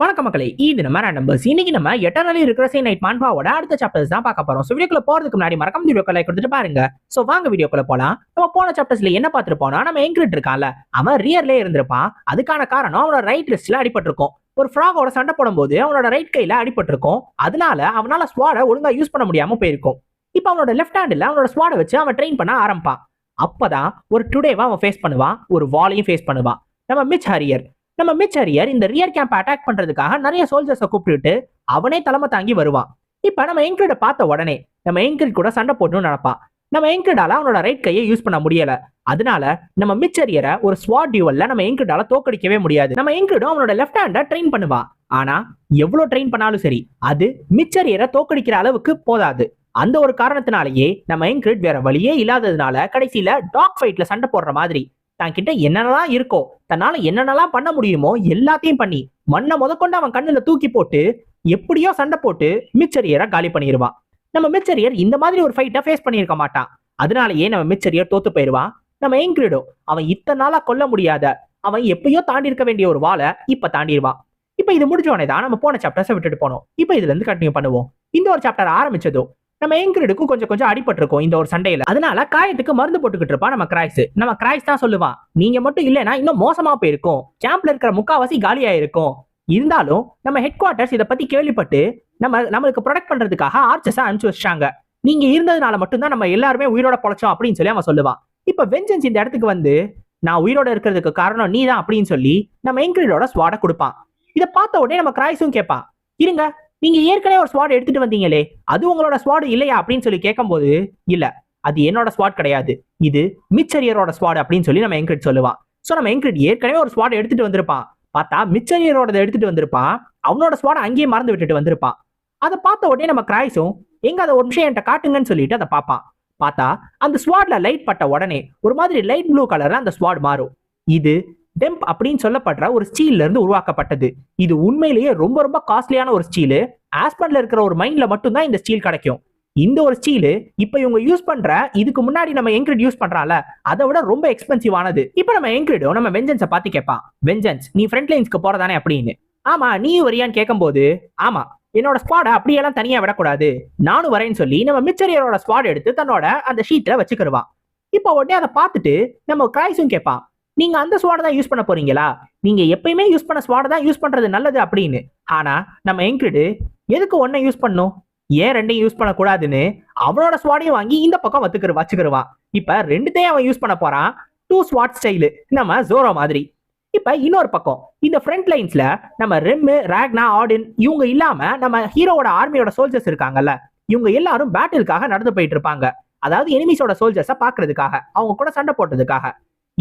வணக்க மக்களே இது நம்ம நம்பர்ஸ் இன்னைக்கு நம்ம எட்டர்னலி ரிக்ரஸை நைட் மான்பாவோட அடுத்த சாப்டர்ஸ் தான் பார்க்க போறோம். ஸோ வீடியோக்குள்ள போறதுக்கு முன்னாடி மறக்காம வீடியோ லைக் கொடுத்துட்டு பாருங்க. ஸோ வாங்க வீடியோக்குள்ள போலாம். நம்ம போன சாப்டர்ஸ்ல என்ன பார்த்துருப்போம்னா நம்ம எங்கிரிட் இருக்கான்ல அவன் ரியர்லேயே இருந்திருப்பான். அதுக்கான காரணம் அவனோட ரைட் ரிஸ்ட்ல அடிபட்டிருக்கும். ஒரு ஃப்ராகோட சண்டை போடும்போது அவனோட ரைட் கையில அடிபட்டிருக்கும். அதனால அவனால ஸ்வாட ஒழுங்கா யூஸ் பண்ண முடியாம போயிருக்கும். இப்போ அவனோட லெஃப்ட் ஹேண்டில் அவனோட ஸ்வாட வச்சு அவன் ட்ரெயின் பண்ண ஆரம்பிப்பான். அப்பதான் ஒரு டுடேவா அவன் ஃபேஸ் பண்ணுவான் ஒரு வாலையும் ஃபேஸ் பண்ணுவான். நம்ம மிச் ஹரியர் நம்ம மிச் ஹரியர் இந்த ரியர் கேம்ப் அட்டாக் பண்றதுக்காக நிறைய சோல்ஜர்ஸை கூப்பிட்டுட்டு அவனே தலைமை தாங்கி வருவான். இப்ப நம்ம எங்கிரிட பார்த்த உடனே நம்ம எங்கிரிட் கூட சண்டை போடணும்னு நினைப்பான் நம்ம எங்கிரிடால அவனோட ரைட் கையை யூஸ் பண்ண முடியல. அதனால நம்ம மிச்சரியரை ஒரு ஸ்வாட் டியூவல்ல நம்ம எங்கிரிடால தோக்கடிக்கவே முடியாது. நம்ம எங்கிரிடும் அவனோட லெஃப்ட் ஹேண்டை ட்ரெயின் பண்ணுவான் ஆனா எவ்வளவு ட்ரெயின் பண்ணாலும் சரி அது மிச்சரியரை தோக்கடிக்கிற அளவுக்கு போதாது. அந்த ஒரு காரணத்தினாலேயே நம்ம எங்கிரிட் வேற வழியே இல்லாததுனால கடைசியில டாக் ஃபைட்ல சண்டை போடுற மாதிரி தன்கிட்ட என்னென்னலாம் இருக்கோ தன்னால என்னென்னலாம் பண்ண முடியுமோ எல்லாத்தையும் பண்ணி மண்ணை முதற்கொண்டு அவன் கண்ணுல தூக்கி போட்டு எப்படியோ சண்டை போட்டு மிச்சரியரை காலி பண்ணிடுவான் நம்ம மிச்சரியர் இந்த மாதிரி ஒரு ஃபைட்டை ஃபேஸ் பண்ணியிருக்க மாட்டான். அதனாலயே நம்ம மிச்சரியர் தோத்து போயிடுவான் நம்ம ஏங்கிரிடோ அவன் இத்தனை நாளா கொல்ல முடியாத அவன் எப்பயோ தாண்டி இருக்க வேண்டிய ஒரு வாழை இப்ப தாண்டிடுவான் இப்ப இது முடிஞ்ச உடனே தான் நம்ம போன சாப்டர்ஸை விட்டுட்டு போனோம். இப்ப இதுல இருந்து கண்டினியூ பண்ணுவோம். இந்த ஒரு சாப்டர் ஆரம்பிச்சதோ நம்ம எங்கிரிடுக்கும் கொஞ்சம் கொஞ்சம் அடிபட்டிருக்கும் இந்த ஒரு சண்டையில. அதனால காயத்துக்கு மருந்து போட்டுக்கிட்டு இருப்பான் நம்ம கிராய்ஸ். நம்ம கிராய்ஸ் தான் சொல்லுவான் நீங்க மட்டும் இல்லைன்னா இன்னும் மோசமா போயிருக்கும். கேம்ப்ல இருக்கிற முக்காவாசி காலியா இருக்கும் இருந்தாலும் நம்ம ஹெட் குவார்டர்ஸ் இதை பத்தி கேள்விப்பட்டு நம்ம நம்மளுக்கு ப்ரொடக்ட் பண்றதுக்காக ஆர்ச்சஸா அனுப்பிச்சு வச்சாங்க நீங்க இருந்ததுனால மட்டும்தான் நம்ம எல்லாருமே உயிரோட பொழைச்சோம் அப்படின்னு சொல்லி அவன் சொல்லுவான் இப்ப வெஞ்சன்ஸ் இந்த இடத்துக்கு வந்து நான் உயிரோட இருக்கிறதுக்கு காரணம் நீ தான் அப்படின்னு சொல்லி நம்ம எங்கிரிடோட ஸ்வாட கொடுப்பான். இதை பார்த்த உடனே நம்ம கிராய்ஸும் கேட்பான் இருங்க நீங்க ஏற்கனவே ஒரு ஸ்வாட் எடுத்துட்டு வந்தீங்களே அது உங்களோட ஸ்வாட் இல்லையா அப்படின்னு சொல்லி கேட்கும்போது இல்ல அது என்னோட ஸ்வாட் கிடையாது. இது மிச்சரியரோட ஸ்வாட் அப்படின்னு சொல்லி நம்ம என்கிரிட் சொல்லுவான். ஸோ நம்ம எங்கிரிட் ஏற்கனவே ஒரு ஸ்வாட் எடுத்துட்டு வந்திருப்பான். பார்த்தா மிச்சரியரோட எடுத்துட்டு வந்திருப்பான். அவனோட ஸ்வாட் அங்கேயே மறந்து விட்டுட்டு வந்திருப்பான். அதை பார்த்த உடனே நம்ம கிராய்ஸும் எங்க அதை ஒரு விஷயம் என்கிட்ட காட்டுங்கன்னு சொல்லிட்டு அதை பார்ப்பான். பார்த்தா அந்த ஸ்வாட்ல லைட் பட்ட உடனே ஒரு மாதிரி லைட் ப்ளூ கலர்ல அந்த ஸ்வாட் மாறும். இது டெம்ப் அப்படின்னு சொல்லப்படுற ஒரு ஸ்டீல்ல இருந்து உருவாக்கப்பட்டது. இது உண்மையிலேயே ரொம்ப ரொம்ப காஸ்ட்லியான ஒரு ஸ்டீலு ஆஸ்பன்ல இருக்கிற ஒரு மைண்ட்ல மட்டும்தான் இந்த ஸ்டீல் கிடைக்கும். இந்த ஒரு ஸ்டீலு இப்ப இவங்க யூஸ் பண்ற இதுக்கு முன்னாடி நம்ம எங்கிரிட் யூஸ் பண்றால அதை விட ரொம்ப எக்ஸ்பென்சிவ் ஆனது. இப்ப நம்ம என்கிரிடோ நம்ம வெஞ்சன்ஸை பார்த்து கேட்பான். வெஞ்சன்ஸ் நீ ஃப்ரண்ட் லைன்ஸ்க்கு போறதானே? அப்படின்னு. ஆமா நீ வரியான்னு கேட்கும்போது ஆமா என்னோட ஸ்குவாட அப்படியெல்லாம் தனியா விடக்கூடாது. நானும் வரேன்னு சொல்லி நம்ம மிச்சரியரோட ஸ்குவாட் எடுத்து தன்னோட அந்த ஷீட்ல வச்சுக்கிடுவான் இப்போ உடனே அதை பார்த்துட்டு நம்ம கிராய்ஸும் கேட்பான். நீங்க அந்த ஸ்வாட தான் யூஸ் பண்ண போறீங்களா? நீங்க எப்பயுமே யூஸ் பண்ண ஸ்வாட தான் யூஸ் பண்றது நல்லது அப்படின்னு. ஆனா நம்ம எங்கிரிடு எதுக்கு ஒன்னை யூஸ் பண்ணும் ஏன் ரெண்டையும் யூஸ் பண்ணக்கூடாதுன்னு அவனோட ஸ்வாடையும் வாங்கி இந்த பக்கம் வத்துக்கிற வச்சுக்கிருவான். இப்ப ரெண்டுத்தையும் அவன் யூஸ் பண்ண போறான். டூ ஸ்வாட் ஸ்டைலு நம்ம ஜோரோ மாதிரி. இப்ப இன்னொரு பக்கம். இந்த ஃப்ரண்ட் லைன்ஸ்ல நம்ம ரெம்மு ராக்னா ஆடின் இவங்க இல்லாம நம்ம ஹீரோவோட ஆர்மியோட சோல்ஜர்ஸ் இருக்காங்கல்ல. இவங்க எல்லாரும் பேட்டிலுக்காக நடந்து போயிட்டு இருப்பாங்க. அதாவது எனிமிஸோட சோல்ஜர்ஸை பாக்குறதுக்காக. அவங்க கூட சண்டை போட்டதுக்காக.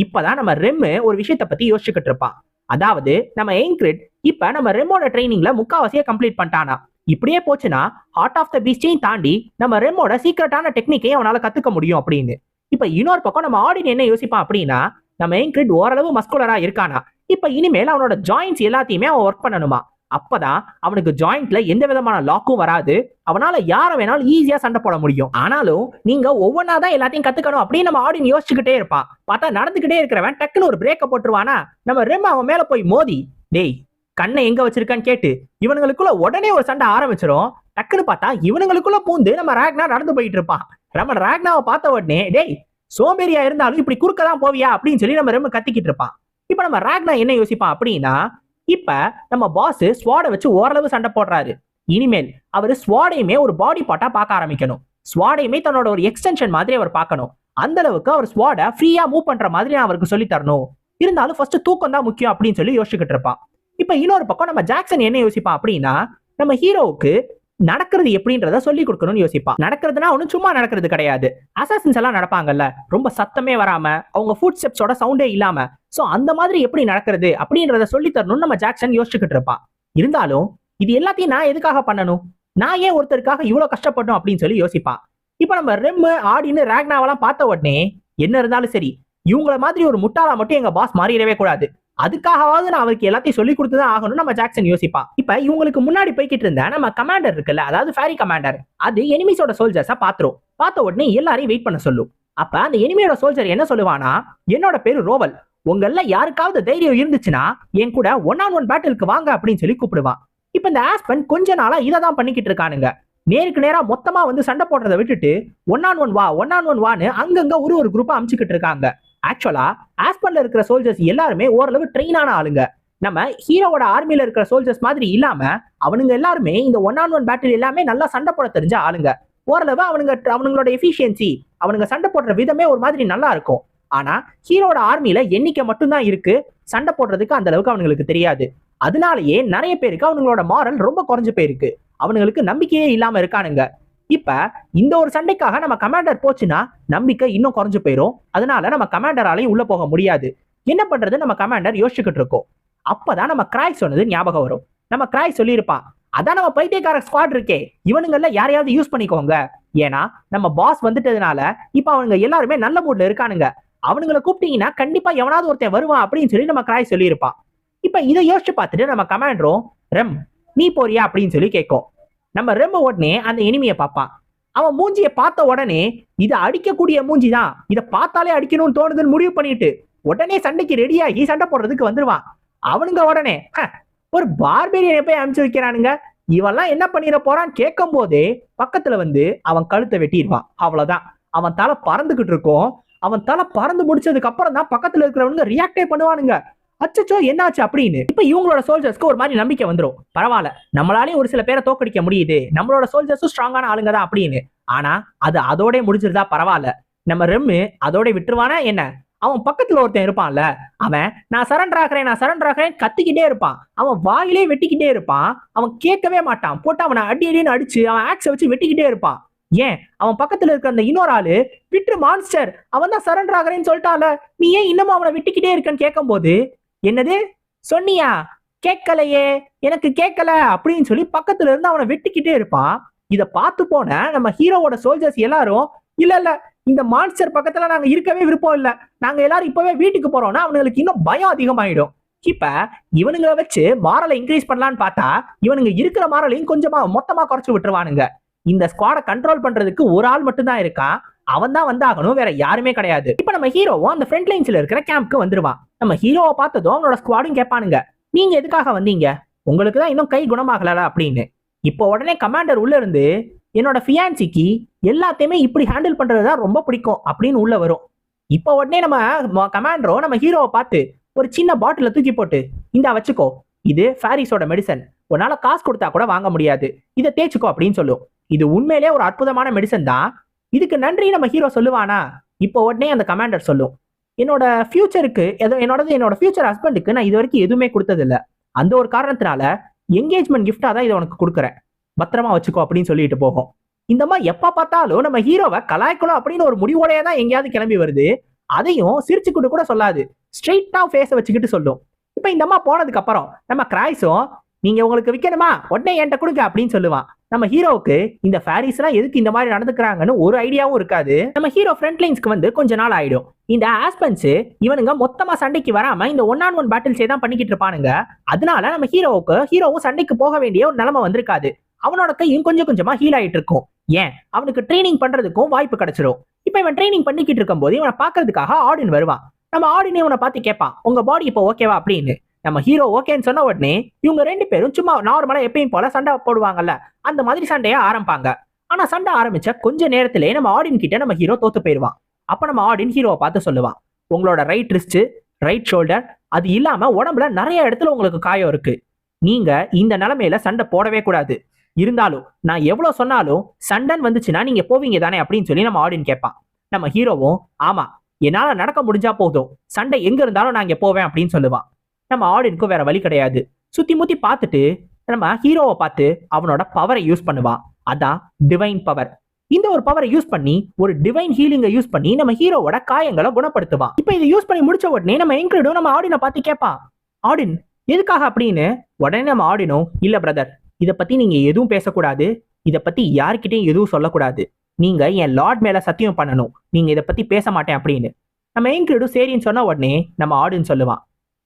இப்பதான் நம்ம ரெம்மு ஒரு விஷயத்த பத்தி யோசிச்சுக்கிட்டு இருப்பான். அதாவது நம்ம எயின்கிரிட் இப்ப நம்ம ரெம்மோட ட்ரைனிங்ல முக்காவாசியை கம்ப்ளீட் பண்ணிட்டானா. இப்படியே போச்சுன்னா ஹார்ட் ஆஃப் த பீஸ்டையும் தாண்டி நம்ம ரெம்மோட சீக்கிரட்டான டெக்னிக்கையும் அவனால கத்துக்க முடியும் அப்படின்னு. இப்ப இன்னொரு பக்கம் நம்ம ஆடின் என்ன யோசிப்பான் அப்படின்னா நம்ம எயின்கிரிட் ஓரளவு மஸ்குலரா இருக்கானா. இப்ப இனிமேல் அவனோட ஜாயின்ஸ் எல்லாத்தையுமே அவன் ஒர்க் பண்ணணுமா? அப்பதான் அவனுக்கு ஜாயிண்ட்ல எந்த விதமான லாக்கும் வராது. அவனால யார வேணாலும் ஈஸியா சண்டை போட முடியும். ஆனாலும் நீங்க ஒவ்வொன்னா தான் எல்லாத்தையும் கத்துக்கணும் அப்படின்னு நம்ம ஆடியன் யோசிச்சுக்கிட்டே இருப்பான். பார்த்தா நடந்துகிட்டே இருக்கிறவன் டக்குன்னு ஒரு பிரேக்க போட்டுருவானா? நம்ம ரெம் அவன் மேல போய் மோதி டேய் கண்ணை எங்க வச்சிருக்கான்னு கேட்டு இவனுங்களுக்குள்ள உடனே ஒரு சண்டை ஆரம்பிச்சிடும் டக்குன்னு பார்த்தா இவனுங்களுக்குள்ள பூந்து நம்ம ராக்னா நடந்து போயிட்டு இருப்பான். நம்ம ராக்னாவை பார்த்த உடனே டேய் சோம்பேறியா இருந்தாலும் இப்படி குறுக்க தான் போவியா? அப்படின்னு சொல்லி நம்ம ரெம் கத்திக்கிட்டு இருப்பான். இப்ப நம்ம ராக்னா என்ன யோசிப்பான் அப்படின்னா இப்ப நம்ம பாஸ் ஸ்வாடை வச்சு ஓரளவு சண்டை போடுறாரு. இனிமேல் அவர் ஸ்வாடையுமே ஒரு பாடி பார்ட்டா பார்க்க ஆரம்பிக்கணும். ஸ்வாடையுமே தன்னோட ஒரு எக்ஸ்டென்ஷன் மாதிரி அவர் பார்க்கணும். அந்த அளவுக்கு அவர் ஸ்வாடை ஃப்ரீயா மூவ் பண்ற மாதிரி நான் அவருக்கு சொல்லி தரணும். இருந்தாலும் ஃபர்ஸ்ட் தூக்கம் தான் முக்கியம் அப்படின்னு சொல்லி யோசிச்சுக்கிட்டு இருப்பான். இப்ப இன்னொரு பக்கம் நம்ம ஜாக்சன் என்ன யோசிப்பான் அப்படின்னா நம்ம ஹீரோவுக்கு நடக்கிறது எப்படின்றத சொல்லி கொடுக்கணும்னு யோசிப்பான் நடக்கிறதுனா ஒன்றும் சும்மா நடக்கிறது கிடையாது. அசாசின்ஸ் எல்லாம் நடப்பாங்கல்ல ரொம்ப சத்தமே வராம அவங்க ஃபுட் ஸ்டெப்ஸோட சவுண்டே இல்லாம சோ அந்த மாதிரி எப்படி நடக்கிறது அப்படின்றத சொல்லி தரணும்னு நம்ம ஜாக்சன் யோசிச்சுக்கிட்டு இருப்பான். இருந்தாலும் இது எல்லாத்தையும் நான் எதுக்காக பண்ணணும்? நான் ஏன் ஒருத்தருக்காக இவ்வளவு கஷ்டப்பட்டோம் அப்படின்னு சொல்லி யோசிப்பான். இப்ப நம்ம ரெம்மு ஆடின்னு ராக்னாவெல்லாம் பார்த்த உடனே என்ன இருந்தாலும் சரி இவங்கள மாதிரி ஒரு முட்டாளா மட்டும் எங்க பாஸ் மாறிடவே கூடாது. அதுக்காகவாவது நான் அவருக்கு எல்லாத்தையும் சொல்லி கொடுத்து தான் ஆகணும் நம்ம ஜாக்சன் யோசிப்பான் இப்ப இவங்களுக்கு முன்னாடி போய்கிட்டு இருந்த நம்ம கமாண்டர் இருக்குல்ல அதாவது ஃபேரி கமாண்டர் அது எனிமிஸோட சோல்ஜர்ஸா பாத்துரும் பார்த்த உடனே எல்லாரையும் வெயிட் பண்ண சொல்லும். அப்ப அந்த எனிமியோட சோல்ஜர் என்ன சொல்லுவானா என்னோட பேரு ரோவல். உங்கள யாருக்காவது தைரியம் இருந்துச்சுன்னா என் கூட ஒன் ஆன் ஒன் பேட்டிலுக்கு வாங்க அப்படின்னு சொல்லி கூப்பிடுவான். இப்ப இந்த ஆஸ்பன் கொஞ்ச நாளா இதை தான் பண்ணிக்கிட்டு இருக்கானுங்க. நேருக்கு நேரா மொத்தமா வந்து சண்டை போடுறதை விட்டுட்டு ஒன் ஆன் ஒன் வா ஒன் ஆன் ஒன் வான்னு அங்கங்க ஒரு ஒரு குரூப்பா அமைச்சுக்கிட்டு இருக்காங்க. ஆக்சுவலா ஆஸ்பன்ல இருக்கிற சோல்ஜர்ஸ் எல்லாருமே ஓரளவு ட்ரெயினான ஆளுங்க. நம்ம ஹீரோவோட ஆர்மியில இருக்கிற சோல்ஜர்ஸ் மாதிரி இல்லாம அவனுங்க எல்லாருமே இந்த ஒன் ஆன் ஒன் பேட்டில் எல்லாமே நல்லா சண்டை போட தெரிஞ்ச ஆளுங்க. ஓரளவு அவனுங்க அவனுங்களோட எஃபிஷியன்சி அவனுங்க சண்டை போடுற விதமே ஒரு மாதிரி நல்லா இருக்கும். ஆனா ஹீரோட ஆர்மியில எண்ணிக்கை மட்டும்தான் இருக்கு. சண்டை போடுறதுக்கு அந்த அளவுக்கு அவனுங்களுக்கு தெரியாது. அதனாலயே நிறைய பேருக்கு அவனுங்களோட மாரல் ரொம்ப குறைஞ்சு போயிருக்கு. அவனுங்களுக்கு நம்பிக்கையே இல்லாம இருக்கானுங்க. இப்ப இந்த ஒரு சண்டைக்காக நம்ம கமாண்டர் போச்சுன்னா நம்பிக்கை இன்னும் குறைஞ்சு போயிரும். அதனால நம்ம கமாண்டராலையும் உள்ள போக முடியாது. என்ன பண்றது நம்ம கமாண்டர் யோசிச்சுக்கிட்டு இருக்கோம். அப்பதான் நம்ம கிராய் சொன்னது ஞாபகம் வரும். நம்ம கிராய் சொல்லியிருப்பான். அதான் நம்ம பைத்தியக்கார ஸ்குவாட் இருக்கே. இவனுங்கள்ல யாரையாவது யூஸ் பண்ணிக்கோங்க. ஏன்னா நம்ம பாஸ் வந்துட்டதுனால இப்ப அவனுங்க எல்லாருமே நல்ல மூட்ல இருக்கானுங்க. அவனுங்களை கூப்பிட்டீங்கன்னா கண்டிப்பா எவனாவது ஒருத்தன் வருவான் அப்படின்னு சொல்லி நம்ம கிராய் சொல்லியிருப்பான். இப்ப இதை யோசிச்சு பார்த்துட்டு நம்ம கமாண்டரும் ரெம் நீ போறியா? அப்படின்னு சொல்லி கேட்கும். நம்ம ரெம்ப உடனே அந்த இனிமையை பார்ப்பான். அவன் மூஞ்சியை பார்த்த உடனே இதை அடிக்கக்கூடிய மூஞ்சி தான். இதை பார்த்தாலே அடிக்கணும்னு தோணுதுன்னு முடிவு பண்ணிட்டு உடனே சண்டைக்கு ரெடியாகி சண்டை போடுறதுக்கு வந்துருவான். அவனுங்க உடனே ஒரு பார்பேரியனை போய் அனுப்பிச்சு வைக்கிறானுங்க. இவெல்லாம் என்ன பண்ணிட போறான்னு கேட்கும் போதே பக்கத்துல வந்து அவன் கழுத்தை வெட்டிடுவான். அவ்வளவுதான். அவன் தலை பறந்துகிட்டு இருக்கும். அவன் தலை பறந்து முடிச்சதுக்கு அப்புறம் தான் பக்கத்துல இருக்கிறவனுங்க ரியாக்டே பண்ணுவானுங்க. அச்சச்சோ என்னாச்சு அப்படின்னு? இப்ப இவங்களோட சோல்ஜர்ஸ்க்கு ஒரு மாதிரி நம்பிக்கை வந்துடும் பரவாயில்ல நம்மளாலேயும் ஒரு சில பேரை தோக்கடிக்க முடியுது. நம்மளோட சோல்ஜர்ஸும் ஸ்ட்ராங்கான ஆளுங்க தான் அப்படின்னு. ஆனா அது அதோட முடிஞ்சிருந்தா பரவாயில்ல. நம்ம ரெம்மு அதோட விட்டுருவானா என்ன? அவன் பக்கத்துல ஒருத்தன் இருப்பான்ல. அவன் நான் சரண்டர் ஆகிறேன் நான் சரண்டர் ஆகிறேன் கத்திக்கிட்டே இருப்பான். அவன் வாயிலே வெட்டிக்கிட்டே இருப்பான். அவன் கேட்கவே மாட்டான். போட்டு அவனை அடி அடின்னு அடிச்சு அவன் ஆக்ஸை வச்சு வெட்டிக்கிட்டே இருப்பான். ஏன்? அவன் பக்கத்துல இருக்க அந்த இன்னொரு ஆளு விட்டுரு மான்ஸ்டர் அவன் தான் சரண்டர் ஆகிறேன்னு சொல்லிட்டால நீ ஏன் இன்னமும் அவனை விட்டுக்கிட்டே இருக்கன்னு கேட்கும்போது என்னது? சொன்னியா? கேட்கலையே. எனக்கு கேட்கல அப்படின்னு சொல்லி பக்கத்துல இருந்து அவனை வெட்டிக்கிட்டே இருப்பான். இதை பார்த்து போன நம்ம ஹீரோவோட சோல்ஜர்ஸ் எல்லாரும் இல்ல இல்ல இந்த மான்ஸ்டர் பக்கத்துல நாங்க இருக்கவே விருப்பம் இல்ல. நாங்க எல்லாரும் இப்பவே வீட்டுக்கு போறோம்னா அவனுங்களுக்கு இன்னும் பயம் அதிகமாயிடும். இப்ப இவனுங்களை வச்சு மாரலை இன்க்ரீஸ் பண்ணலான்னு பார்த்தா இவனுங்க இருக்கிற மாரலையும் கொஞ்சமா மொத்தமா குறைச்சு விட்டுருவானுங்க. இந்த ஸ்குவாடை கண்ட்ரோல் பண்றதுக்கு ஒரு ஆள் மட்டும்தான் இருக்கான். அவன் தான் வந்தாகணும் வேற யாருமே கிடையாது. இப்ப நம்ம ஹீரோவும் அந்த ஃப்ரண்ட் லைன்ஸ்ல இருக்கிற கேம்ப்க்கு வந்துருவான். நம்ம ஹீரோவை பார்த்ததும் அவனோட ஸ்குவாடும் கேட்பானுங்க. நீங்க எதுக்காக வந்தீங்க? உங்களுக்கு தான் இன்னும் கை குணமாகல அப்படின்னு. இப்போ உடனே கமாண்டர் உள்ள இருந்து என்னோட ஃபியான்சிக்கு எல்லாத்தையுமே இப்படி ஹேண்டில் பண்றது தான் ரொம்ப பிடிக்கும் அப்படின்னு உள்ள வரும். இப்போ உடனே நம்ம கமாண்டரோ நம்ம ஹீரோவை பார்த்து ஒரு சின்ன பாட்டில தூக்கி போட்டு இந்தா வச்சுக்கோ. இது ஃபேரிஸோட மெடிசன் உன்னால காசு கொடுத்தா கூட வாங்க முடியாது. இதை தேய்ச்சிக்கோ அப்படின்னு சொல்லும். இது உண்மையிலே ஒரு அற்புதமான மெடிசன் தான். இதுக்கு நன்றி நம்ம ஹீரோ சொல்லுவானா? இப்போ உடனே அந்த கமாண்டர் சொல்லும். என்னோட ஃபியூச்சருக்கு எதோ என்னோடது என்னோட ஃபியூச்சர் ஹஸ்பண்டுக்கு நான் இது வரைக்கும் எதுவுமே கொடுத்ததில்ல. அந்த ஒரு காரணத்தினால என்கேஜ்மெண்ட் கிஃப்டாக தான் இதை உனக்கு கொடுக்குறேன். பத்திரமா வச்சுக்கோ அப்படின்னு சொல்லிட்டு போகும். இந்த மாதிரி எப்போ பார்த்தாலும் நம்ம ஹீரோவை கலாய்க்கணும் அப்படின்னு ஒரு முடிவோடயே தான் எங்கேயாவது கிளம்பி வருது. அதையும் சிரிச்சுக்கிட்டு கூட சொல்லாது. ஸ்ட்ரெயிட்டாக ஃபேஸை வச்சுக்கிட்டு சொல்லும். இப்போ இந்த அம்மா போனதுக்கு அப்புறம் நம்ம கிராய்ஸும் நீங்கள் உங்களுக்கு விற்கணுமா உடனே என்கிட்ட கொடுங்க அப்படின்னு சொல்லுவான். நம்ம ஹீரோவுக்கு இந்த ஃபேரிஸ் எல்லாம் எதுக்கு இந்த மாதிரி நடந்துக்கிறாங்கன்னு ஒரு ஐடியாவும் இருக்காது. நம்ம ஹீரோ ஃப்ரண்ட் லைன்ஸ்க்கு வந்து கொஞ்ச நாள் ஆயிடும். இந்த ஆஸ்பென்ஸ் இவனுங்க மொத்தமா சண்டைக்கு வராம இந்த ஒன் ஆன் ஒன் பேட்டில்ஸே தான் பண்ணிக்கிட்டு இருப்பானுங்க. அதனால நம்ம ஹீரோவுக்கு ஹீரோவும் சண்டைக்கு போக வேண்டிய ஒரு நிலைமை வந்திருக்காது. அவனோட கையும் கொஞ்சம் கொஞ்சமா ஹீல் ஆயிட்டு இருக்கும். ஏன்? அவனுக்கு ட்ரைனிங் பண்றதுக்கும் வாய்ப்பு கிடைச்சிரும். இப்போ இவன் ட்ரைனிங் பண்ணிக்கிட்டு இருக்கும்போது இவனை பார்க்கறதுக்காக ஆடின் வருவான். நம்ம ஆடினே இவனை பார்த்து கேட்பான் உங்க பாடி இப்போ ஓகேவா அப்படின்னு. நம்ம ஹீரோ ஓகேன்னு சொன்ன உடனே இவங்க ரெண்டு பேரும் சும்மா நார்மலாக எப்பயும் போல சண்டை போடுவாங்கல்ல அந்த மாதிரி சண்டையை ஆரம்பிப்பாங்க. ஆனால் சண்டை ஆரம்பிச்ச கொஞ்ச நேரத்திலே நம்ம ஆடின் கிட்ட நம்ம ஹீரோ தோத்து போயிடுவான். அப்போ நம்ம ஆடின் ஹீரோவை பார்த்து சொல்லுவான். உங்களோட ரைட் ரிஸ்ட் ரைட் ஷோல்டர் அது இல்லாமல் உடம்புல நிறைய இடத்துல உங்களுக்கு காயம் இருக்கு. நீங்க இந்த நிலமையில சண்டை போடவே கூடாது. இருந்தாலும் நான் எவ்வளோ சொன்னாலும் சண்டன் வந்துச்சுன்னா நீங்க போவீங்க தானே அப்படின்னு சொல்லி நம்ம ஆடின் கேட்பான். நம்ம ஹீரோவும் ஆமா என்னால் நடக்க முடிஞ்சா போதும். சண்டை எங்க இருந்தாலும் நான் இங்கே போவேன் அப்படின்னு சொல்லுவான். நம்ம ஆடினுக்கும் வேற வழி கிடையாது. சுத்தி முத்தி பார்த்துட்டு நம்ம ஹீரோவை பார்த்து அவனோட பவரை யூஸ் பண்ணுவான். அதான் டிவைன் பவர் இந்த ஒரு பவரை யூஸ் பண்ணி ஒரு டிவைன் ஹீலிங்கை யூஸ் பண்ணி நம்ம ஹீரோவோட காயங்களை குணப்படுத்துவான். இப்போ இதை யூஸ் பண்ணி முடிச்ச உடனே நம்ம எங்கிரிடும் நம்ம ஆடினை பார்த்து கேட்பான் ஆடின் எதுக்காக அப்படின்னு? உடனே நம்ம ஆடினோம் இல்லை பிரதர் இதை பத்தி நீங்கள் எதுவும் பேசக்கூடாது. இதை பத்தி யார்கிட்டயும் எதுவும் சொல்லக்கூடாது. நீங்கள் என் லார்ட் மேலே சத்தியம் பண்ணணும். நீங்கள் இதை பற்றி பேச மாட்டேன் அப்படின்னு. நம்ம எங்கிரிடும் சரின்னு சொன்ன உடனே நம்ம ஆடின்னு சொல்லுவான்.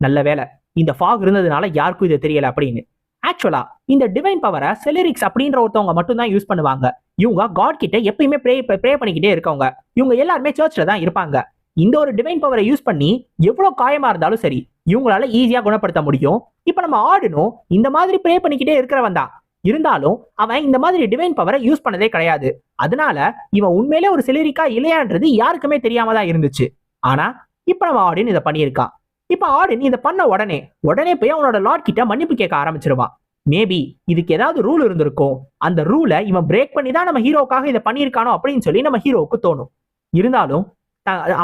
நல்ல வேலை. இந்த ஃபாக் இருந்ததுனால யாருக்கும் இது தெரியல அப்படின்னு. ஆக்சுவலா இந்த டிவைன் பவரை செலரிக்ஸ் அப்படின்ற ஒருத்தவங்க மட்டும் தான் யூஸ் பண்ணுவாங்க. இவங்க காட் கிட்ட எப்பயுமே ப்ரே ப்ரே பண்ணிக்கிட்டே இருக்கவங்க. இவங்க எல்லாருமே சர்ச்ல தான் இருப்பாங்க. இந்த ஒரு டிவைன் பவரை யூஸ் பண்ணி எவ்வளோ காயமா இருந்தாலும் சரி இவங்களால ஈஸியா குணப்படுத்த முடியும். இப்போ நம்ம ஆடணும் இந்த மாதிரி ப்ரே பண்ணிக்கிட்டே இருக்கிறவன் தான். இருந்தாலும் அவன் இந்த மாதிரி டிவைன் பவரை யூஸ் பண்ணதே கிடையாது. அதனால இவன் உண்மையிலே ஒரு சிலரிக்கா இல்லையான்றது யாருக்குமே தெரியாம தான் இருந்துச்சு. ஆனா இப்ப நம்ம ஆடுன்னு இதை பண்ணியிருக்கான். இப்ப ஆடின் இதை பண்ண உடனே உடனே போய் அவனோட லார்ட் கிட்ட மன்னிப்பு கேட்க ஆரம்பிச்சிருவான். மேபி இதுக்கு ஏதாவது ரூல் இருந்திருக்கும். அந்த ரூலை இவன் பிரேக் பண்ணி தான் நம்ம ஹீரோக்காக இதை பண்ணியிருக்கானோ அப்படின்னு சொல்லி நம்ம ஹீரோவுக்கு தோணும். இருந்தாலும்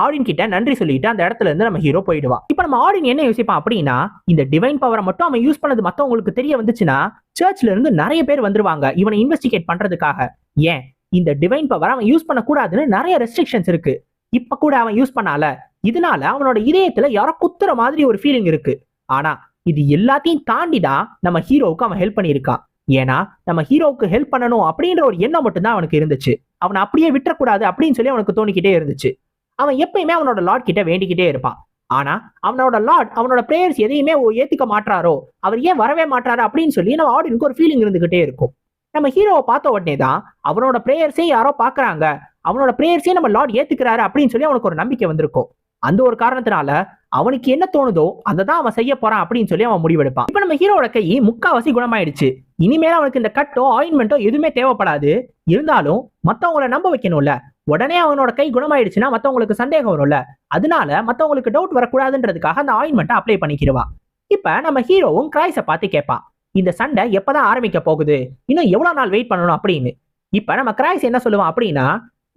ஆடின் கிட்ட நன்றி சொல்லிட்டு அந்த இடத்துல இருந்து நம்ம ஹீரோ போயிடுவான். இப்போ நம்ம ஆடின் என்ன யோசிப்பான் அப்படின்னா இந்த டிவைன் பவரை மட்டும் அவன் யூஸ் பண்ணது மற்றவங்களுக்கு தெரிய வந்துச்சுன்னா சர்ச்ல இருந்து நிறைய பேர் வந்துருவாங்க இவனை இன்வெஸ்டிகேட் பண்றதுக்காக. ஏன்? இந்த டிவைன் பவர் அவன் யூஸ் பண்ணக்கூடாதுன்னு நிறைய ரெஸ்ட்ரிக்ஷன்ஸ் இருக்கு. இப்ப கூட அவன் யூஸ் பண்ணால இதனால அவனோட இதயத்துல யாரோ குத்துற மாதிரி ஒரு ஃபீலிங் இருக்கு. ஆனா இது எல்லாத்தையும் தாண்டி தான் நம்ம ஹீரோவுக்கு அவன் ஹெல்ப் பண்ணியிருக்கான் ஏன்னா நம்ம ஹீரோவுக்கு ஹெல்ப் பண்ணணும் அப்படின்ற ஒரு எண்ணம் மட்டும்தான் அவனுக்கு இருந்துச்சு. அவனை அப்படியே விட்டுறக்கூடாது அப்படின்னு சொல்லி அவனுக்கு தோணிக்கிட்டே இருந்துச்சு. அவன் எப்பயுமே அவனோட லார்ட் கிட்ட வேண்டிக்கிட்டே இருப்பான். ஆனா அவனோட லார்ட் அவனோட பிரேயர்ஸ் எதையுமே ஏத்துக்க மாட்டாரோ அவர் ஏன் வரவே மாட்டாரு அப்படின்னு சொல்லி நம்ம ஆடியனுக்கு ஒரு ஃபீலிங் இருந்துகிட்டே இருக்கும். நம்ம ஹீரோவை பார்த்த உடனே தான் அவனோட பிரேயர்ஸே யாரோ பாக்குறாங்க அவனோட பிரேயர்ஸே நம்ம லார்ட் ஏத்துக்கிறாரு அப்படின்னு சொல்லி அவனுக்கு ஒரு நம்பிக்கை வந்திருக்கும். அந்த ஒரு காரணத்தினால அவனுக்கு என்ன தோணுதோ அதை தான் அவன் செய்ய போறான் அப்படின்னு சொல்லி அவன் முடிவெடுப்பான். இப்ப நம்ம ஹீரோட கை முக்காவாசி குணமாயிடுச்சு. இனிமேல் அவனுக்கு இந்த கட்டோ ஆயின்மெண்ட்டோ எதுவுமே தேவைப்படாது. இருந்தாலும் மத்தவங்களை நம்ப வைக்கணும்ல. உடனே அவனோட கை குணமாயிடுச்சுன்னா மத்தவங்களுக்கு சந்தேகம் வரும்ல. அதனால மத்தவங்களுக்கு டவுட் வரக்கூடாதுன்றதுக்காக அந்த ஆயின்மெண்ட்டை அப்ளை பண்ணிக்கிறவா இப்ப நம்ம ஹீரோவும் கிரைஸ பார்த்து கேட்பான். இந்த சண்டை எப்பதான் ஆரம்பிக்க போகுது? இன்னும் எவ்வளவு நாள் வெயிட் பண்ணணும் அப்படின்னு. இப்ப நம்ம கிரைஸ் என்ன சொல்லுவான் அப்படின்னா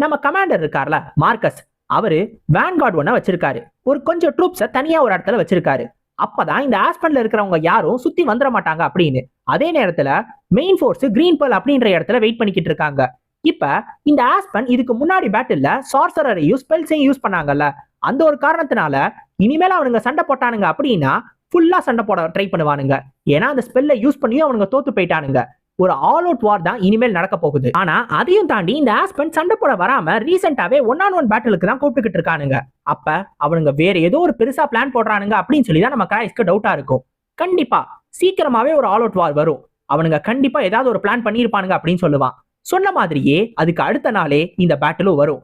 நம்ம கமாண்டர் இருக்கார்ல மார்க்கஸ். அவரு வேன்கார்டு ஒன்ன வச்சிருக்காரு. ஒரு கொஞ்சம் ட்ரூப்ஸை தனியா ஒரு இடத்துல வச்சிருக்காரு. அப்பதான் இந்த ஆஸ்பன்ல இருக்கிறவங்க யாரும் சுத்தி வந்துட மாட்டாங்க அப்படின்னு. அதே நேரத்துல மெயின் ஃபோர்ஸ் கிரீன் பல் அப்படின்ற இடத்துல வெயிட் பண்ணிக்கிட்டு இருக்காங்க. இப்ப இந்த ஆஸ்பன் இதுக்கு முன்னாடி பேட்டில் சார்சரையும் ஸ்பெல்ஸையும் யூஸ் பண்ணாங்கல்ல. அந்த ஒரு காரணத்தினால இனிமேல் அவனுங்க சண்டை போட்டானுங்க அப்படின்னா ஃபுல்லா சண்டை போட ட்ரை பண்ணுவானுங்க. ஏன்னா அந்த ஸ்பெல்லை யூஸ் பண்ணியும் அவனுங்க தோத்து போயிட்டானுங்க. ஒரு ஆல் அவுட் வார் தான் இனிமேல் நடக்க போகுது. ஆனா அதையும் தாண்டி இந்த ஆஸ்பன் சண்டை போட வராம ரீசெண்டாவே ஒன் ஆன் ஒன் பேட்டிலுக்கு தான் கூப்பிட்டுக்கிட்டு இருக்கானுங்க. அப்ப அவனுங்க வேற ஏதோ ஒரு பெருசா பிளான் போடுறானுங்க அப்படின்னு சொல்லி தான் நம்ம கிராய்ஸ்க்கு டவுட்டா இருக்கும். கண்டிப்பா சீக்கிரமாவே ஒரு ஆல் அவுட் வார் வரும். அவனுங்க கண்டிப்பா ஏதாவது ஒரு பிளான் பண்ணியிருப்பானுங்க அப்படின்னு சொல்லுவான். சொன்ன மாதிரியே அதுக்கு அடுத்த நாளே இந்த பேட்டிலும் வரும்.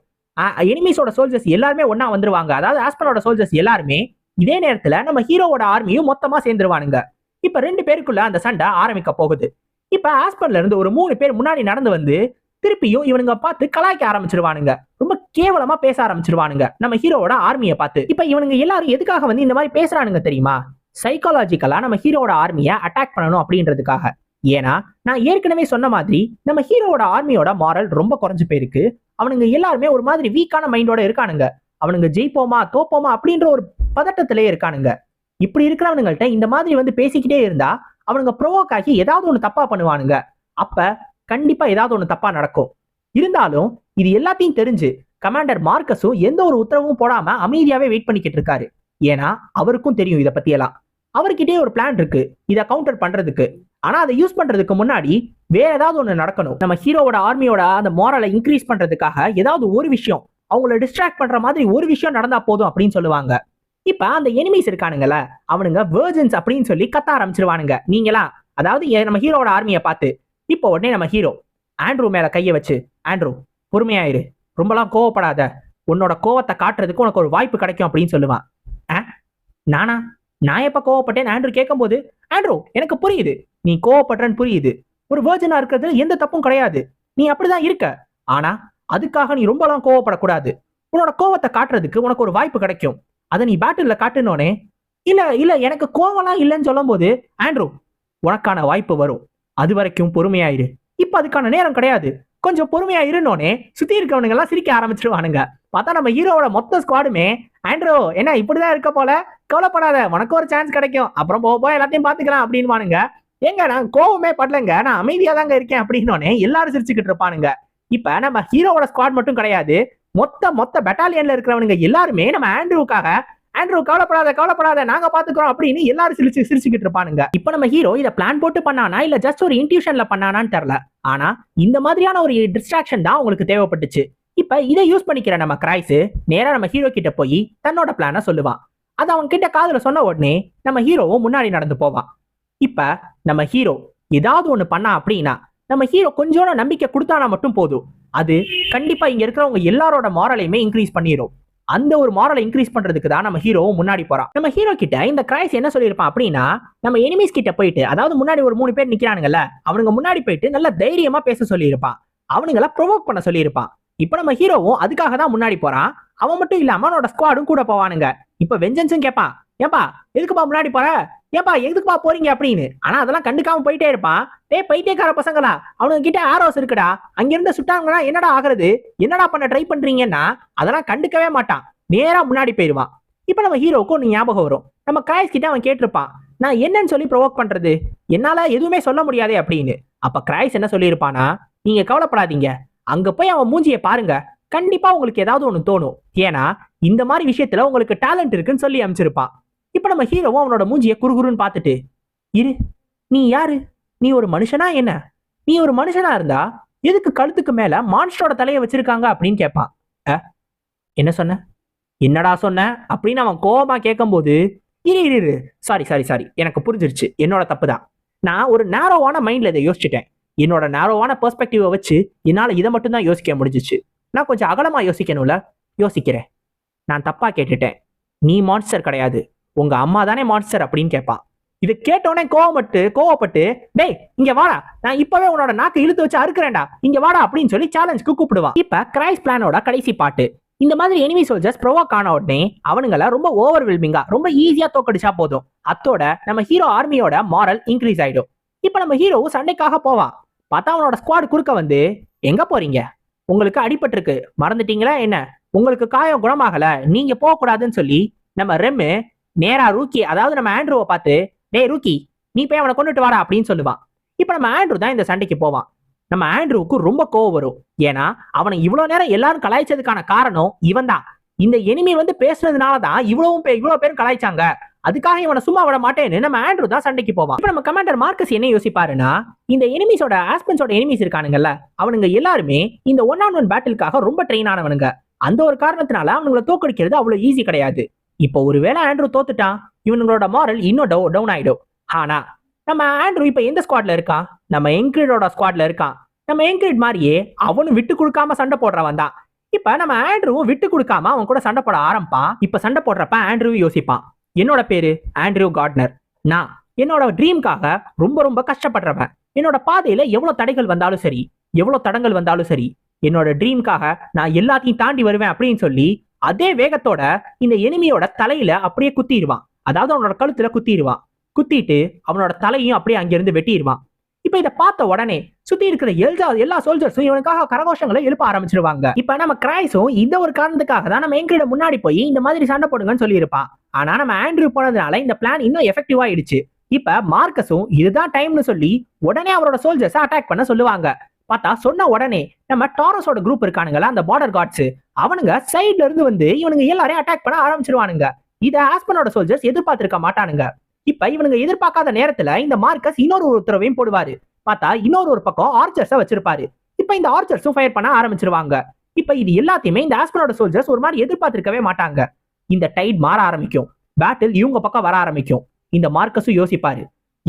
எனிமீஸோட சோல்ஜர்ஸ் எல்லாருமே ஒன்னா வந்துருவாங்க. அதாவது ஆஸ்பனோட சோல்ஜர்ஸ் எல்லாருமே இதே நேரத்துல நம்ம ஹீரோவோட ஆர்மியும் மொத்தமா சேர்ந்துருவானுங்க. இப்ப ரெண்டு பேருக்குள்ள அந்த சண்டை ஆரம்பிக்க போகுது. இப்ப ஆஸ்பன்ல இருந்து ஒரு மூணு பேர் முன்னாடி நடந்து வந்து திருப்பியும் இவனுங்க பார்த்து கலாய்க்க ஆரம்பிச்சிருவானுங்க. ரொம்ப கேவலமா பேச ஆரம்பிச்சிருவானுங்க. நம்ம ஹீரோவோட ஆர்மியை பார்த்து. இப்ப இவனுங்க எல்லாரும் எதுக்காக வந்து இந்த மாதிரி பேசுறானுங்க தெரியுமா? சைக்காலஜிக்கலா நம்ம ஹீரோவோட ஆர்மியை அட்டாக் பண்ணணும் அப்படின்றதுக்காக. ஏன்னா நான் ஏற்கனவே சொன்ன மாதிரி நம்ம ஹீரோவோட ஆர்மியோட மாரல் ரொம்ப குறைஞ்சு போயிருக்கு. அவனுங்க எல்லாருமே ஒரு மாதிரி வீக்கான மைண்டோட இருக்கானுங்க. அவனுங்க ஜெயிப்போமா தோப்போமா அப்படின்ற ஒரு பதட்டத்திலே இருக்கானுங்க. இப்படி இருக்கிறவனுங்கள்ட்ட இந்த மாதிரி வந்து பேசிக்கிட்டே இருந்தா அவனுங்க ப்ரோவோக் ஆகி ஏதாவது ஒன்று தப்பா பண்ணுவானுங்க. அப்ப கண்டிப்பா ஏதாவது ஒன்று தப்பா நடக்கும். இருந்தாலும் இது எல்லாத்தையும் தெரிஞ்சு கமாண்டர் மார்க்கஸும் எந்த ஒரு உத்தரவும் போடாம அமைதியாவே வெயிட் பண்ணிக்கிட்டு இருக்காரு. ஏன்னா அவருக்கும் தெரியும் இதை பத்தியெல்லாம். அவர்கிட்டயே ஒரு பிளான் இருக்கு. இதை கவுண்டர் பண்றதுக்கு. ஆனா அதை யூஸ் பண்றதுக்கு முன்னாடி வேற ஏதாவது ஒன்று நடக்கணும். நம்ம ஹீரோவோட ஆர்மியோட அந்த மோரலை இன்க்ரீஸ் பண்றதுக்காக ஏதாவது ஒரு விஷயம் அவங்கள டிஸ்ட்ராக்ட் பண்ற மாதிரி ஒரு விஷயம் நடந்தா போதும் அப்படின்னு சொல்லுவாங்க. இப்ப அந்த எனிமீஸ் இருக்கானுங்கல்ல அவனுங்க வேர்ஜன்ஸ் அப்படின்னு சொல்லி கத்த ஆரம்பிச்சிருவானுங்க. நீங்களா? அதாவது நம்ம ஹீரோட ஆர்மியை பார்த்து இப்போ உடனே நம்ம ஹீரோ ஆண்ட்ரூ மேல கையை வச்சு ஆண்ட்ரூ பொறுமையாயிரு. ரொம்பலாம் கோவப்படாத. உன்னோட கோவத்தை காட்டுறதுக்கு உனக்கு ஒரு வாய்ப்பு கிடைக்கும் அப்படின்னு சொல்லுவான். ஆ? நானா? நான் எப்ப கோவப்பட்டேன் ஆண்ட்ரூ கேட்கும்போது ஆண்ட்ரூ எனக்கு புரியுது. நீ கோவப்படுறன்னு புரியுது. ஒரு வேர்ஜனா இருக்கிறதுல எந்த தப்பும் கிடையாது. நீ அப்படிதான் இருக்க. ஆனா அதுக்காக நீ ரொம்பலாம் கோவப்படக்கூடாது. உன்னோட கோவத்தை காட்டுறதுக்கு உனக்கு ஒரு வாய்ப்பு கிடைக்கும். அதை நீ பேட்டில் காட்டுனோனே இல்லை இல்லை எனக்கு கோவம்லாம் இல்லைன்னு சொல்லும்போது ஆண்ட்ரூ உனக்கான வாய்ப்பு வரும். அது வரைக்கும் பொறுமையாயிரு. இப்போ அதுக்கான நேரம் கிடையாது. கொஞ்சம் பொறுமையா இருந்தோனே சுத்தி இருக்கவனுங்க எல்லாம் சிரிக்க ஆரம்பிச்சிருவானுங்க. பார்த்தா நம்ம ஹீரோவோட மொத்த ஸ்குவாடுமே ஆண்ட்ரோ என்ன இப்படிதான் இருக்க போல? கவலைப்படாத உனக்கு ஒரு சான்ஸ் கிடைக்கும். அப்புறம் போக போய் எல்லாத்தையும் பாத்துக்கலாம் அப்படின்வானுங்க. ஏங்க நான் கோவமே படலங்க. நான் அமைதியா தாங்க இருக்கேன் அப்படின்னோடனே எல்லாரும் சிரிச்சுக்கிட்டு இருப்பானுங்க. இப்ப நம்ம ஹீரோவோட ஸ்குவாட் மட்டும் கிடையாது. மொத்த மொத்த பெட்டாலியன்ல இருக்கிறவனுங்க எல்லாருமே நம்ம ஆண்ட்ரூக்காக ஆண்ட்ரூ கவலைப்படாத கவலைப்படாத நாங்க பாத்துக்கிறோம் அப்படின்னு எல்லாரும் சிரிச்சு சிரிச்சுக்கிட்டு இருப்பானுங்க. இப்ப நம்ம ஹீரோ இதை பிளான் போட்டு பண்ணானா இல்ல ஜஸ்ட் ஒரு இன்ட்யூஷன்ல பண்ணானான்னு தெரியல. ஆனா இந்த மாதிரியான ஒரு டிஸ்ட்ராக்ஷன் தான் உங்களுக்கு தேவைப்பட்டுச்சு. இப்ப இதை யூஸ் பண்ணிக்கிற நம்ம கிரைஸ் நேரா நம்ம ஹீரோ கிட்ட போய் தன்னோட பிளான சொல்லுவான். அது அவன் கிட்ட காதுல சொன்ன உடனே நம்ம ஹீரோவும் முன்னாடி நடந்து போவான். இப்ப நம்ம ஹீரோ ஏதாவது ஒண்ணு பண்ணா அப்படின்னா நம்ம ஹீரோ கொஞ்சோட நம்பிக்கை கொடுத்தானா மட்டும் போதும். அது கண்டிப்பா இங்க இருக்கிறவங்க எல்லாரோட மாரலையுமே இன்க்ரீஸ் பண்ணிடும் அந்த ஒரு மாரலை இன்க்ரீஸ் பண்றதுக்கு தான் நம்ம ஹீரோவும் முன்னாடி போறான். நம்ம ஹீரோ கிட்ட இந்த கிரைஸ் என்ன சொல்லியிருப்பான் அப்படின்னா நம்ம எனிமீஸ் கிட்ட போயிட்டு அதாவது முன்னாடி ஒரு மூணு பேர் நிக்கிறானுங்கல்ல அவனுங்க முன்னாடி போயிட்டு நல்லா தைரியமா பேச சொல்லியிருப்பான். அவனுங்கள ப்ரொவோக் பண்ண சொல்லியிருப்பான். இப்ப நம்ம ஹீரோவும் அதுக்காக தான் முன்னாடி போறான். அவன் மட்டும் இல்லாம அவனோட ஸ்குவாடும் கூட போவானுங்க. இப்ப வெஞ்சன்ஸும் கேட்பான் ஏன்பா எதுக்குப்பா முன்னாடி போற? ஏன்பா எதுக்குப்பா போறீங்க அப்படின்னு? ஆனா அதெல்லாம் கண்டுக்காம போயிட்டே இருப்பான் டே பைத்தியக்கார பசங்களா அவனுங்க கிட்ட ஆரோஸ் இருக்குடா. அங்கிருந்து சுட்டாங்கன்னா என்னடா ஆகுறது? என்னடா பண்ண ட்ரை பண்றீங்கன்னா அதெல்லாம் கண்டுக்கவே மாட்டான். நேரா முன்னாடி போயிடுவான் இப்ப நம்ம ஹீரோவுக்கு ஒன்று ஞாபகம் வரும். நம்ம கிராய்ஸ் கிட்ட அவன் கேட்டிருப்பான். நான் என்னன்னு சொல்லி ப்ரொவோக் பண்றது? என்னால எதுவுமே சொல்ல முடியாதே அப்படின்னு. அப்ப கிராய்ஸ் என்ன சொல்லியிருப்பானா நீங்க கவலைப்படாதீங்க. அங்க போய் அவன் மூஞ்சியை பாருங்க. கண்டிப்பா உங்களுக்கு ஏதாவது ஒன்று தோணும். ஏன்னா இந்த மாதிரி விஷயத்துல உங்களுக்கு டேலண்ட் இருக்குன்னு சொல்லி அமைச்சிருப்பான் இப்போ நம்ம ஹீரோவும் அவனோட மூஞ்சியை குறுகுறுன்னு பார்த்துட்டு இரு நீ யாரு? நீ ஒரு மனுஷனா என்ன? நீ ஒரு மனுஷனா இருந்தா எதுக்கு கழுத்துக்கு மேல மான்ஸ்டரோட தலையை வச்சிருக்காங்க அப்படின்னு கேட்பான். என்ன சொன்ன? என்னடா சொன்ன? அப்படின்னு அவன் கோபமா கேட்கும்போது இரு இரு இரு. சாரி சாரி சாரி எனக்கு புரிஞ்சிருச்சு. என்னோட தப்பு தான். நான் ஒரு நேரோவான மைண்ட்ல இதை யோசிச்சுட்டேன். என்னோட நேரோவான பெர்ஸ்பெக்டிவை வச்சு என்னால் இதை மட்டும் தான் யோசிக்க முடிஞ்சிச்சு. நான் கொஞ்சம் அகலமாக யோசிக்கணும்ல? யோசிக்கிறேன். நான் தப்பாக கேட்டுட்டேன். நீ மான்ஸ்டர் கிடையாது. உங்க அம்மா தானே மான்ஸ்டர் அப்படின்னு கேட்பான் இது கேட்டோடனே கோவப்பட்டு கோவப்பட்டு டேய் இங்க வாடா. நான் இப்பவே உன்னோட நாக்கு இழுத்து வச்சு அறுக்கிறேன்டா. இங்க வாடா அப்படின்னு சொல்லி சேலஞ்சுக்கு கூப்பிடுவா. இப்ப கிரைஸ் பிளானோட கடைசி பாட்டு. இந்த மாதிரி எனிமி சோல்ஜர்ஸ் ப்ரோவாக் ஆன உடனே அவனுங்களை ரொம்ப ஓவர்வெல்மிங்கா ரொம்ப ஈஸியா தோக்கடிச்சா போதும். அத்தோட நம்ம ஹீரோ ஆர்மியோட மாரல் இன்க்ரீஸ் ஆயிடும். இப்ப நம்ம ஹீரோவும் சண்டைக்காக போவான் பார்த்தா அவனோட ஸ்குவாட் குறுக்க வந்து எங்க போறீங்க? உங்களுக்கு அடிபட்டிருக்கு. மறந்துட்டீங்களா என்ன? உங்களுக்கு காயம் குணமாகல. நீங்க போக கூடாதுன்னு சொல்லி நம்ம ரெம்மு நேரா ரூக்கி அதாவது நம்ம ஆண்ட்ரூவை பார்த்து டேய் ரூக்கி நீ போய் அவனை கொண்டுட்டு வாடா அப்படின்னு சொல்லுவான். இப்ப நம்ம ஆண்ட்ரூ தான் இந்த சண்டைக்கு போவான். நம்ம ஆண்ட்ரூவுக்கு ரொம்ப கோவம் வரும். ஏன்னா அவனை இவ்வளோ நேரம் எல்லாரும் கலாய்ச்சதுக்கான காரணம் இவன் தான். இந்த எனிமி வந்து பேசுனதுனால தான் இவ்வளவும் இவ்வளோ பேரும் கலாய்ச்சாங்க. அதுக்காக இவனை சும்மா விட மாட்டேன்னு நம்ம ஆண்ட்ரூ தான் சண்டைக்கு போவான். இப்போ நம்ம கமாண்டர் மார்க்கஸ் என்ன யோசிப்பாருன்னா இந்த எனிமிஸோட ஆஸ்பென்ஸோட எனிமிஸ் இருக்கானுங்கல்ல அவனுங்க எல்லாருமே இந்த ஒன் ஆன் ஒன் பேட்டிலுக்காக ரொம்ப ட்ரெயின் ஆனவனுங்க. அந்த ஒரு காரணத்தினால அவனுங்களை தோக்கடிக்கிறது அவ்வளோ ஈஸி கிடையாது. இப்போ ஒருவேளை ஆண்ட்ரூ தோத்துட்டான் இவனுங்களோட மாரல் இன்னும் டவு டவுன் ஆயிடும் ஆனா நம்ம ஆண்ட்ரூ இப்போ எந்த ஸ்குவாட்ல இருக்கான்? நம்ம என்கிரிடோட ஸ்குவாட்ல இருக்கான். நம்ம என்கிரிட் மாதிரியே அவனும் விட்டு கொடுக்காம சண்டை போடுறவன் தான். இப்போ நம்ம ஆண்ட்ரூவும் விட்டு கொடுக்காம அவன் கூட சண்டை போட ஆரம்பிப்பான் இப்போ சண்டை போடுறப்ப ஆண்ட்ரூவும் யோசிப்பான். என்னோட பேரு ஆண்ட்ரூ கார்ட்னர் நான் என்னோட ட்ரீம்காக ரொம்ப ரொம்ப கஷ்டப்படுறவன். என்னோட பாதையில எவ்வளவு தடைகள் வந்தாலும் சரி எவ்வளவு தடங்கள் வந்தாலும் சரி என்னோட ட்ரீம்காக நான் எல்லாத்தையும் தாண்டி வருவேன் அப்படின்னு சொல்லி அதே வேகத்தோட இந்த எனிமியோட தலையில அப்படியே குத்திடுவான். அதாவது அவனோட கழுத்துல குத்திடுவான். குத்திட்டு அவனோட தலையும் அப்படியே அங்கிருந்து வெட்டிடுவான். இப்ப இதை பார்த்த உடனே சுத்தி இருக்கிற எல்லா எல்லா சோல்ஜர்ஸும் இவனுக்காக கரகோஷங்களை எழுப்ப ஆரம்பிச்சிருவாங்க. இப்ப நம்ம கிரைஸும் இந்த ஒரு காரணத்துக்காக தான் நம்ம எங்கிட்ட முன்னாடி போய் இந்த மாதிரி சண்டை போடுங்கன்னு சொல்லியிருப்பான். ஆனா நம்ம ஆண்ட்ரூ போனதுனால இந்த பிளான் இன்னும் எஃபெக்டிவ் ஆயிடுச்சு. இப்ப மார்க்கஸும் இதுதான் டைம்னு சொல்லி உடனே அவரோட சோல்ஜர்ஸை அட்டாக் பண்ண சொல்லுவாங்க. பார்த்தா சொன்ன உடனே நம்ம டாரஸோட குரூப் இருக்கானுங்களா அந்த பார்டர் கார்ட்ஸ் அவனுங்க சைட்ல இருந்து வந்து இவனுங்க எல்லாரையும் அட்டாக் பண்ண ஆரம்பிச்சிருவானுங்க. இதை ஆஸ்பனோட சோல்ஜர்ஸ் எதிர்பார்த்திருக்க மாட்டானுங்க. இப்ப இவனுங்க எதிர்பார்க்காத நேரத்துல இந்த மார்க்கஸ் இன்னொரு உத்தரவையும் போடுவாரு. பார்த்தா இன்னொரு ஒரு பக்கம் ஆர்ச்சர்ஸ வச்சிருப்பாரு. இப்ப இந்த ஆர்ச்சர்ஸும் ஃபயர் பண்ண ஆரம்பிச்சிருவாங்க. இப்ப இது எல்லாத்தையுமே இந்த ஆஸ்பனோட சோல்ஜர்ஸ் ஒரு மாதிரி எதிர்பார்த்திருக்கவே மாட்டாங்க. இந்த டைட் மாற ஆரம்பிக்கும். பேட்டில் இவங்க பக்கம் வர ஆரம்பிக்கும். இந்த மார்க்கஸும் யோசிப்பாரு.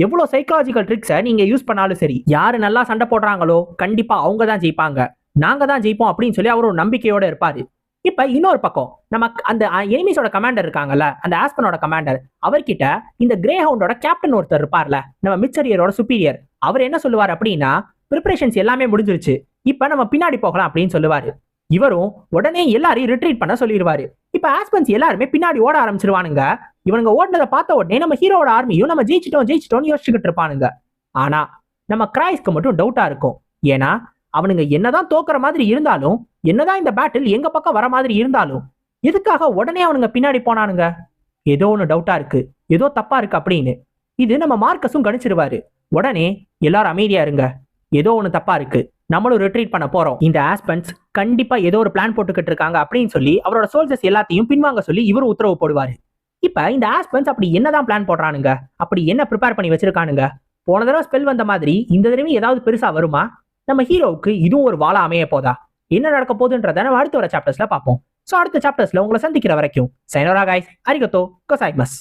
எவ்வளோ சைக்காலஜிக்கல் ட்ரிக்ஸை நீங்கள் யூஸ் பண்ணாலும் சரி யார் நல்லா சண்டை போடுறாங்களோ கண்டிப்பாக அவங்க தான் ஜெயிப்பாங்க. நாங்க தான் ஜெயிப்போம் அப்படின்னு சொல்லி அவர் ஒரு நம்பிக்கையோட இருப்பார். இப்போ இன்னொரு பக்கம் நம்ம அந்த எனிமிஸோட கமாண்டர் இருக்காங்கல்ல அந்த ஆஸ்பனோட கமாண்டர் அவர்கிட்ட இந்த கிரே ஹவுண்டோட கேப்டன் ஒருத்தர் இருப்பார்ல நம்ம மிச்சரியரோட சுப்பீரியர் அவர் என்ன சொல்லுவார் அப்படின்னா ப்ரிப்பரேஷன்ஸ் எல்லாமே முடிஞ்சிருச்சு இப்போ நம்ம பின்னாடி போகலாம் அப்படின்னு சொல்லுவாரு. இவரும் உடனே எல்லாரையும் ரிட்ரீட் பண்ண சொல்லிடுவாரு இப்ப ஆஸ்பன்ஸ் எல்லாருமே பின்னாடி ஓட ஆரம்பிச்சிருவானுங்க இவனுங்க ஓடினதை பார்த்த உடனே நம்ம ஹீரோட ஆர்மியும் நம்ம ஜெயிச்சிட்டோம் ஜெயிச்சிட்டோம்னு யோசிச்சுக்கிட்டு இருப்பானுங்க. ஆனா நம்ம கிரைஸ்க்கு மட்டும் டவுட்டா இருக்கும். ஏன்னா அவனுங்க என்னதான் தோக்குற மாதிரி இருந்தாலும் என்னதான் இந்த பேட்டில் எங்க பக்கம் வர மாதிரி இருந்தாலும் எதுக்காக உடனே அவனுங்க பின்னாடி போனானுங்க? ஏதோ ஒன்று டவுட்டா இருக்கு ஏதோ தப்பா இருக்கு அப்படின்னு. இது நம்ம மார்க்கஸும் கணிச்சிருவாரு. உடனே எல்லாரும் அமைதியா இருங்க. ஏதோ ஒன்று தப்பா இருக்கு. நம்மளும் ரிட்ரீட் பண்ண போறோம். இந்த ஆஸ்பென்ஸ் கண்டிப்பா ஏதோ ஒரு பிளான் போட்டுக்கிட்டு இருக்காங்க அப்படின்னு சொல்லி அவரோட சோல்ஜர்ஸ் எல்லாத்தையும் பின்வாங்க சொல்லி இவரும் உத்தரவு போடுவாரு. இப்போ இந்த ஆஸ்பென்ஸ் அப்படி என்னதான் பிளான் போடுறானுங்க? அப்படி என்ன ப்ரிப்பேர் பண்ணி வச்சிருக்கானுங்க? போன தடவை ஸ்பெல் வந்த மாதிரி இந்த தடவை ஏதாவது பெருசா வருமா? நம்ம ஹீரோவுக்கு இதுவும் ஒரு வாழ அமைய போதா? என்ன நடக்க போகுதுன்றத நம்ம அடுத்த வர சாப்டர்ஸ்ல பார்ப்போம். ஸோ அடுத்த சாப்டர்ஸ்ல உங்களை சந்திக்கிற வரைக்கும் சைனோரா கைஸ் அரிகத்தோ கொசாய்மஸ்